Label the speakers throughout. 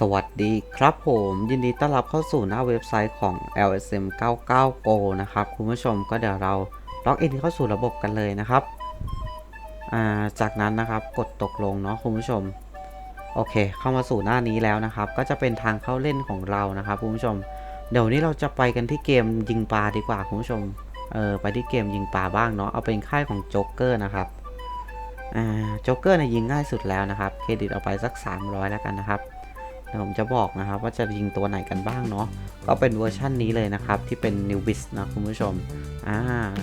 Speaker 1: สวัสดีครับผมยินดีต้อนรับเข้าสู่หน้าเว็บไซต์ของ LSM 99 Go นะครับ คุณผู้ชมก็เดี๋ยวเราล็อกอินเข้าสู่ระบบกันเลยนะครับาจากนั้นนะครับกดตกลงเนาะคุณผู้ชม โอเค เข้ามาสู่หน้านี้แล้วนะครับ ก็จะเป็นทางเข้าเล่นของเรานะครับคุณผู้ชม เดี๋ยวนี้เราจะไปกันที่เกมยิงปลาดีกว่าคุณผู้ชมเออไปที่เกมยิงปลาบ้างเนาะเอาเป็นค่ายของโจ๊กเกอร์นะครับโจ๊กเกอร์เนี่ยยิงง่ายสุดแล้วนะครับเครดิตเอาไปสัก 300 แล้วกันนะครับ เดี๋ยวผมจะบอกนะครับว่าจะยิงตัวไหนกันบ้างเนาะก็เป็นเวอร์ชั่นนี้เลยนะครับที่เป็น New b i s นะคุณผู้ชมอ่า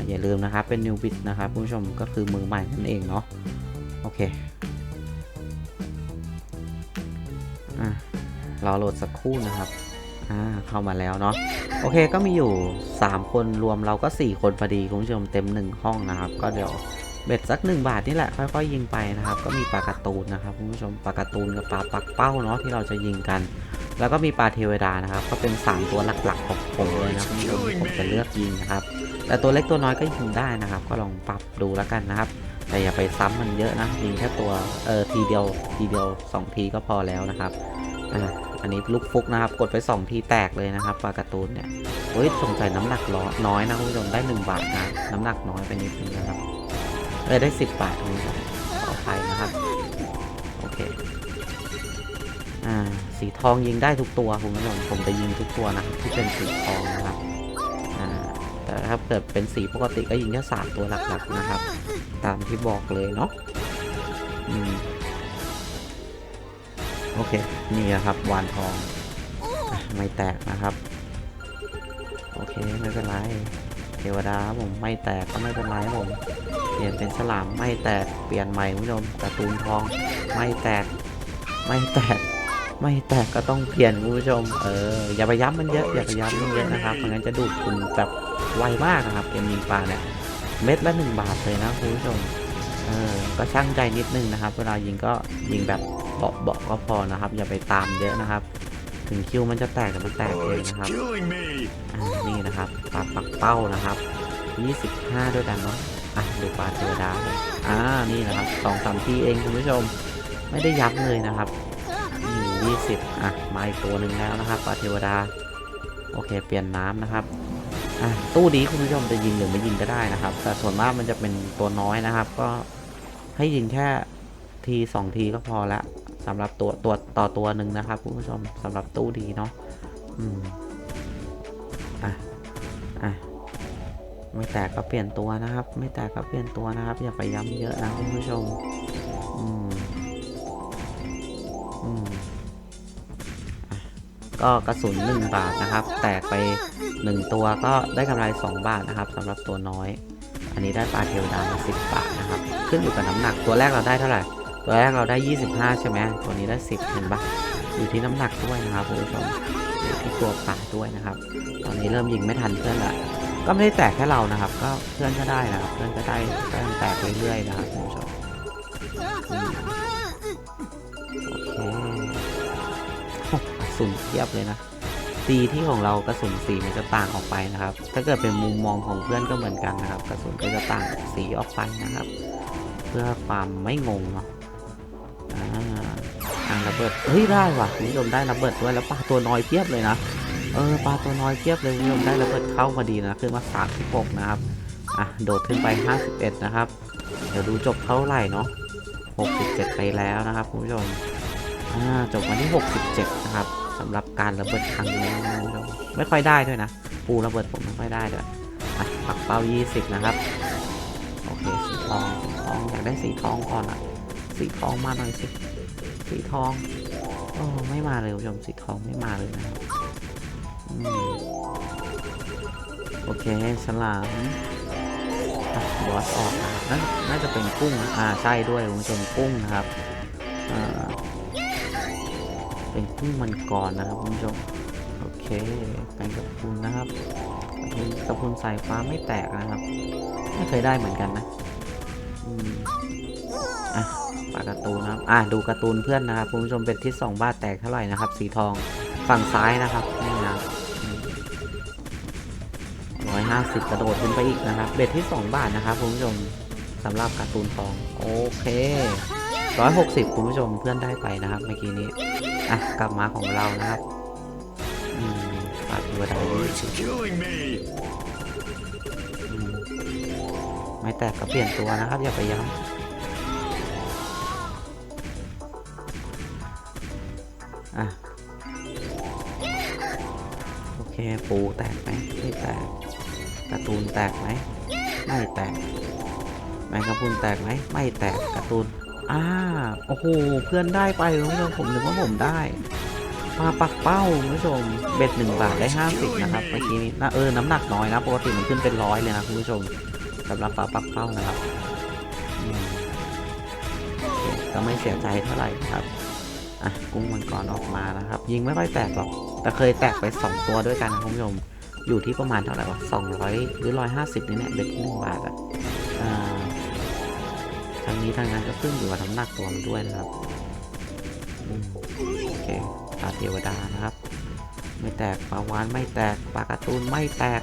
Speaker 1: อย่าลืมนะครับเป็น New b i s นะครับคุณผู้ชมก็คือมือใหม่นั่นเองเนาะโอเคอ่ารอโหลดสักครู่นะครับอ่าเข้ามาแล้วเนาะโอเคก็มีอยู่ 3 คนรวมเราก็ 4 คนพอดีคุณผู้ชมเต็ม 1 ห้องนะครับ ก็เดี๋ยว เบ็ดสัก 1 บาทนี่แหละค่อยๆยิงไปนะครับ ก็มีปลาการ์ตูนนะครับคุณผู้ชมปลาการ์ตูนกับปลาปักเป้าเนาะที่เราจะยิงกัน แล้วก็มีปลาเทวดานะครับ ก็เป็น 3 ตัวหลักๆของผมเลยนะคุณผู้ชมผมจะเลือกยิงนะครับ แต่ตัวเล็กตัวน้อยก็ยิงได้นะครับ ก็ลองปรับดูแล้วกันนะครับ แต่อย่าไปซ้ำมันเยอะนะยิงแค่ตัวเออทีเดียวทีเดียว 2 ทีก็พอแล้วนะครับอ่าอันนี้ลูกฟุกนะครับ กดไป 2 ทีแตกเลยนะครับปลาการ์ตูนเนี่ยเฮ้ยสงสัยน้ำหนักล้อน้อยนะคุณผู้ชมได้ 1 บาทนะน้ำหนักน้อยไปนิดนึงนะครับ เออได้10บบาทคุณผู้ชมขออภัยนะครับ โอเค อ่า สีทองยิงได้ทุกตัวคุณผู้ชมผมจะยิงทุกตัวนะที่เป็นสีทองนะครับ อ่า แต่ถ้าเกิดเป็นสีปกติก็ยิงแค่สามตัวหลักๆนะครับ ตามที่บอกเลยเนาะ อืม โอเค นี่นะครับ วานทอง ไม่แตกนะครับ โอเค ไม่เป็นไร ทวดาครับผมไม่แตกก็ไม่เป็นไรครับผมเปลี่ยนเป็นฉลามไม่แตกเปลี่ยนใหม่คุณผู้ชมกร์ตูนทองไม่แตกไม่แตกไม่แตกก็ต้องเปลี่ยนคุณผู้ชมเอออย่าไปย้ำมันเยอะอย่าไปย้ำมันเยอะนะครับไม่งั้นจะดูดคุณแบบไวมากนะครับเกมยิงปลาเนี่ยเม็ดละหนึ่งบาทเลยนะคุณผู้ชมเออก็ช่างใจนิดนึงนะครับ เวลายิงก็ยิงแบบเบาเบาๆก็พอนะครับ อย่าไปตามเยอะนะครับ ถึงคิวมันจะแตกแต่มันแตกเองนะครับ
Speaker 2: killing me.
Speaker 1: อ่านี่นะครับปลาปักเป้านะครับ25 ด้วยกันเนาะอะดูปลาเทวดาเลยอ่านี่นะครับสองสามทีเองคุณผู้ชมไม่ได้ยับเลยนะครับนี่20อะมาอีกตัวหนึ่งแล้วนะครับปลาเทวดา โอเค เปลี่ยนน้ำนะครับอะตู้นี้คุณผู้ชมจะยิงหรือไม่ยิงก็ได้นะครับ แต่ส่วนมากมันจะเป็นตัวน้อยนะครับ ก็ให้ยิงแค่ทีสองทีก็พอละ สำหรับตัวตัวต่อตัวหนึ่งนะครับคุณผู้ชมสำหรับตู้ดีเนาะอืมอะอะไม่แตกก็เปลี่ยนตัวนะครับ ไม่แตกก็เปลี่ยนตัวนะครับ อย่าไปย้ำเยอะนะคุณผู้ชมอืมอืมก็กระสุน1บาทนะครับ แตกไป 1 ตัวก็ได้กำไร 2 บาทนะครับสำหรับตัวน้อย อันนี้ได้ปลาเทวดามา10บาทนะครับ ขึ้นอยู่กับน้ำหนักตัวแรกเราได้เท่าไหร่ ตัวแรกเราได้ 25 ใช่ไหมตัวนี้ได้ 10 เห็นปะอยู่ที่น้ำหนักด้วยนะครับคุณผู้ชมอยู่ที่ตัวปลาด้วยนะครับ ตอนนี้เริ่มยิงไม่ทันเพื่อนละก็ไม่ได้แตกแค่เรานะครับ ก็เพื่อนก็ได้นะครับ เพื่อนก็ได้ก็ยังแตกเรื่อยๆนะครับคุณผู้ชมโอเคสุนเทียบเลยนะสีที่ของเรากระสุนสีมันจะต่างออกไปนะครับ ถ้าเกิดเป็นมุมมองของเพื่อนก็เหมือนกันนะครับ กระสุนก็จะต่างสีออกไปนะครับ เพื่อความไม่งงเนาะ บิดเฮ้ยได้ว่ะคุณผู้ชมได้ระเบิดด้วยแล้วปลาตัวน้อยเพียบเลยนะเออปลาตัวน้อยเทียบเลยคุณผู้ชมได้ระเบิดเข้าพอดีนะขึ้นมา36นะครับอะโดดขึ้นไป51นะครับ เดี๋ยวดูจบเท่าไหร่เนาะ67ไปแล้วนะครับคุณผู้ชมอ่าจบวันที่67นะครับสำหรับการระเบิดครั้งนี้นะคุณผู้ชมไม่ค่อยได้ด้วยนะปูระเบิดผมไม่ค่อยได้ด้วยอะปักเป้า20นะครับโอเคสีทองสีทองอยากได้สีทองก่อนอะสีทองมาหน่อยสิ สีทองโอ้ไม่มาเลยคุณผู้ชมสีทองไม่มาเลยนะครับอืมโอเคฉลามบอสออกนะน่าน่าจะเป็นกุ้งนะอ่าใช่ด้วยคุณผู้ชมกุ้งนะครับอ่าเป็นกุ้งมันก่อนนะครับคุณผู้ชมโอเคแปลงกับพุนนะครับกระพุนกระพุนสายฟ้าไม่แตกนะครับ ไม่เคยได้เหมือนกันนะอืมอะ การ์ตูนนะครับ อะดูการ์ตูนเพื่อนนะครับคุณผู้ชมเป็นทิศสองบาทแตกเท่าไหร่นะครับ สีทองฝั่งซ้ายนะครับนี่นะร้อยห้าสิบกระโดดขึ้นไปอีกนะครับ เบ็ดที่2บาทนะครับคุณผู้ชมสำหรับการ์ตูนทองโอเคร้อยหกสิบคุณผู้ชมเพื่อนได้ไปนะครับเมื่อกี้นี้อะกลับมาของเรานะครับอืมปาดตัวดาว
Speaker 2: Oh, it's killing me.
Speaker 1: อืมไม่แตกก็เปลี่ยนตัวนะครับอย่าไปย้ำ เคปูแตกไหมไม่แตกการ์ตูนแตกไหมไม่แตกแมงกะพรุนแตกไหมไม่แตกการ์ตูนอ่าโอ้โหเพื่อนได้ไปคุณผู้ชมผมนึกว่าผมได้มาปักเป้าคุณผู้ชมเบ็ดหนึ่งบาทได้ห้าสิบนะครับเมื่อกี้นี้นะเออน้ำหนักน้อยนะปกติมันขึ้นเป็นร้อยเลยนะคุณผู้ชมสำหรับปลาปักเป้านะครับก็ไม่เสียใจเท่าไหร่ครับ อะกุ้งมังกรออกมานะครับ ยิงไม่ค่อยแตกหรอก แต่เคยแตกไปสองตัวด้วยกันนะคุณผู้ชมอยู่ที่ประมาณเท่าไหร่วะสองร้อยหรือร้อยห้าสิบนี่แหละเบ็ดที่หนึ่งบาทอะทางนี้ทางนั้นก็ขึ้นอยู่กับน้ำหนักตัวมันด้วยนะครับโอเคปลาเทวดานะครับ ไม่แตกปลาวานไม่แตกปลาการ์ตูนไม่แตก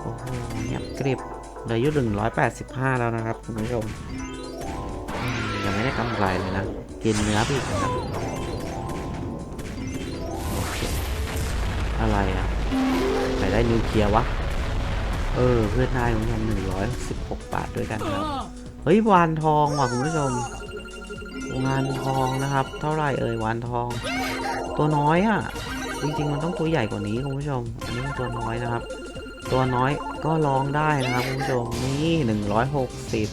Speaker 1: โอ้โหเงียบกริบเหลืออยู่หนึ่งร้อยแปดสิบห้าแล้วนะครับคุณผู้ชมอืมยังไม่ได้กำไรเลยนะกินเนื้อพี่นะครับ อะไรอะใครได้นิวเคลียร์วะ เออ เพื่อนได้คุณผู้ชมหนึ่งร้อยสิบหกบาทด้วยกันครับ เฮ้ยวานทองว่ะคุณผู้ชมวานทองนะครับ เท่าไหร่เอ่ยวานทอง ตัวน้อยอะ จริงๆมันต้องตัวใหญ่กว่านี้คุณผู้ชม อันนี้มันตัวน้อยนะครับ ตัวน้อยก็ลองได้นะครับคุณผู้ชม นี่หนึ่งร้อยหกสิบ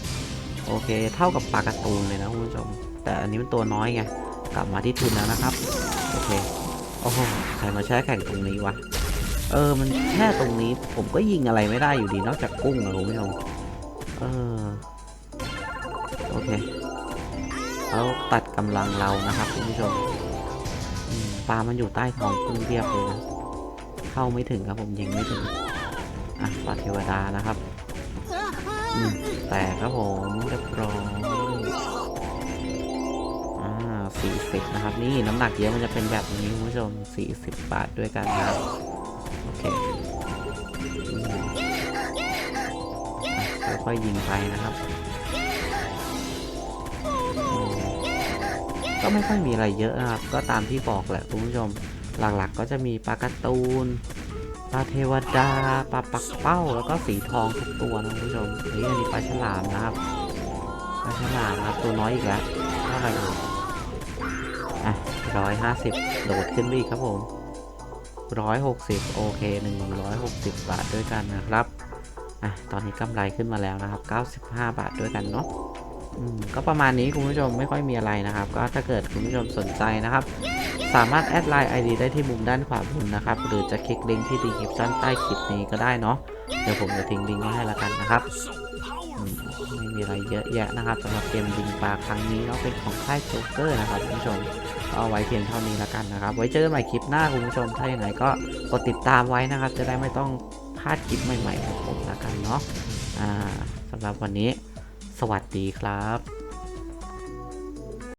Speaker 1: โอเค เท่ากับปลากร์ตูนเลยนะคุณผู้ชม แต่อันนี้มันตัวน้อยไง กลับมาที่ทุนแล้วนะครับ โอเค โอ้โหใครมาแช่แข่งตรงนี้วะ เออ มันแค่ตรงนี้ ผมก็ยิงอะไรไม่ได้อยู่ดีนอกจากกุ้งนะคุณผู้ชมเออ โอเคเขาตัดกำลังเรานะครับคุณผู้ชมปลามันอยู่ใต้ท้องกุ้งเรียบเลยนะ เข้าไม่ถึงครับผมยิงไม่ถึง อะปลาเทวดานะครับ แต่ครับผมเรียบร้อย อ่าสี่สิบนะครับ นี่น้ำหนักเยอะมันจะเป็นแบบนี้คุณผู้ชมสี่สิบบาทด้วยกันนะครับโอเคค่อยๆยิงไปนะครับ ก็ไม่ค่อยมีอะไรเยอะนะครับ ก็ตามที่บอกแหละคุณผู้ชม หลักๆก็จะมีปลาการ์ตูนปลาเทวดาปลาปักเป้าแล้วก็สีทองทุกตัวนะคุณผู้ชมนี่อันนี้ปลาฉลามนะครับปลาฉลามครับตัวน้อยอีกแล้วเท่าไหร่ เอ่ยอะร้อยห้าสิบโดดขึ้นไปอีกครับผมร้อยหกสิบโอเคหนึ่งร้อยหกสิบบาทด้วยกันนะครับ อะ ตอนนี้กำไรขึ้นมาแล้วนะครับเก้าสิบห้าบาทด้วยกันเนาะก็ประมาณนี้คุณผู้ชมไม่ค่อยมีอะไรนะครับ ก็ถ้าเกิดคุณผู้ชมสนใจนะครับ สามารถแอดไลน์ ID ได้ที่มุมด้านขวาบนนะครับ หรือจะคลิกลิงก์ที่ดีคลิปสั้นใต้คลิปนี้ก็ได้เนาะเดี๋ยวผมจะทิ้งลิงก์ไว้ให้ละกันนะครับ ไม่มีอะไรเยอะแยะนะครับสำหรับเกมยิงปลาครั้งนี้เนาะเป็นของค่ายโจ๊กเกอร์นะครับคุณผู้ชมก็เอาไว้เพียงเท่านี้ละกันนะครับ ไว้เจอกันใหม่คลิปหน้าคุณผู้ชมถ้าอย่างไรก็กดติดตามไว้นะครับ จะได้ไม่ต้องพลาดคลิปใหม่ๆของผมละกันเนาะสำหรับวันนี้ สวัสดีครับ